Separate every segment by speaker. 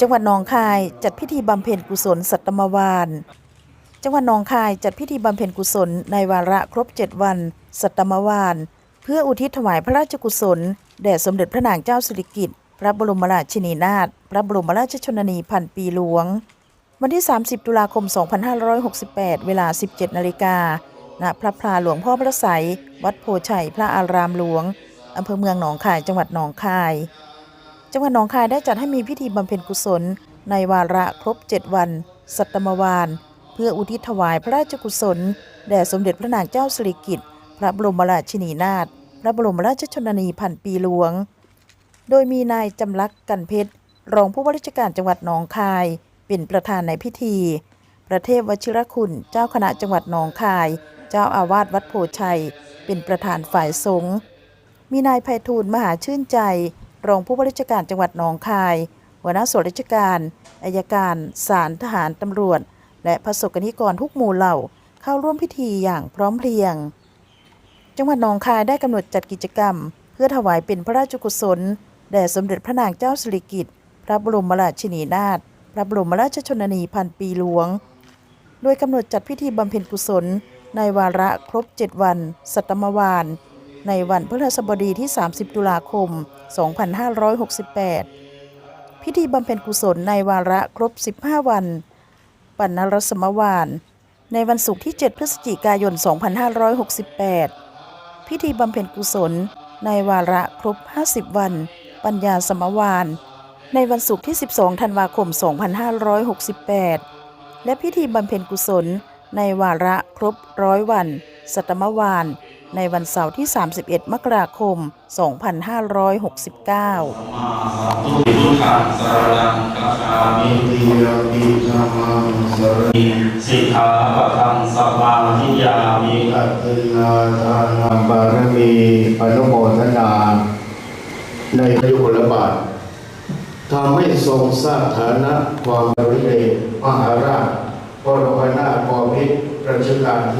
Speaker 1: จังหวัดหนองคายจัดพิธีบำเพ็ญกุศลสัตมวาน จังหวัดหนองคายจัดพิธีบำเพ็ญกุศลในวาระครบ 7 วัน สัตมวาน เพื่ออุทิศถวายพระราชกุศลแด่สมเด็จพระนางเจ้าสิริกิติ์พระบรมราชินีนาถพระบรมราชชนนีพันปีหลวง วันที่ 30 ตุลาคม 2568 เวลา 17 นาฬิกาณพระพลาหลวงพ่อพระไสยวัดโพชัยพระอารามหลวงอำเภอเมืองหนองคายจังหวัดหนองคาย จังหวัดหนองคายได้จัดให้มีพิธีบำเพ็ญกุศล ในวาระครบ 7 วัน สัตมวาน เพื่ออุทิศถวายพระราชกุศล แด่สมเด็จพระนางเจ้าสิริกิติ์พระบรมราชินีนาถพระบรมราชชนนีพันปีหลวง โดยมีนายจำลักษ์กันเพชร รองผู้ว่าราชการจังหวัดหนองคาย เป็นประธานในพิธี ประเทศวชิรคุณ เจ้าคณะจังหวัดหนองคาย เจ้าอาวาสวัดโพชัย เป็นประธานฝ่ายสงฆ์ มีนายไพฑูรย์มหาชื่นใจ รองผู้ว่าราชการจังหวัดหนองคายหัวหน้าส่วนราชการอายการศาลทหารตำรวจ และประสบกนิกรทุกหมู่เหล่าเข้าร่วมพิธีอย่างพร้อมเพรียง จังหวัดหนองคายได้กำหนดจัดกิจกรรม เพื่อถวายเป็นพระราชกุศลแด่สมเด็จพระนางเจ้าสิริกิติ์พระบรมราชินีนาถพระบรมราชชนนีพันปีหลวง โดยกำหนดจัดพิธีบำเพ็ญกุศล ในวาระครบ 7 วัน สัตมวาน ในวันพฤหัสบดีที่ 30 ตุลาคม 2568 พิธีบำเพ็ญกุศลในวาระครบ 15 วัน ปัณณรสมวาน ในวันศุกร์ที่ 7 พฤศจิกายน 2568 พิธีบำเพ็ญกุศล ในวาระครบ 50 วัน ปัญญาสมวาน ในวันศุกร์ที่ 12 ธันวาคม 2568 และพิธีบำเพ็ญกุศล ในวาระครบร้อยวัน สัตมวาน ในวันเสาร์ที่ 31 มกราคม 2569
Speaker 2: สิทธังสรณังคัจฉามิ
Speaker 3: ติยาปิธัมมังสรณ
Speaker 2: สิกขาปะทังสมาธิยามิั
Speaker 3: ตตินาทานังบารมีอนุโมทนา ในพยุคลบาททำให้ทรงทราบฐานะความบริเดชมหาราชพระรนาถบพิตรรัชกาลที่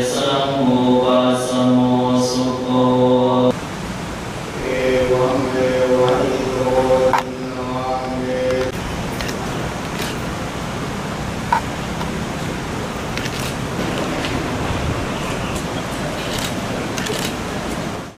Speaker 2: atenção,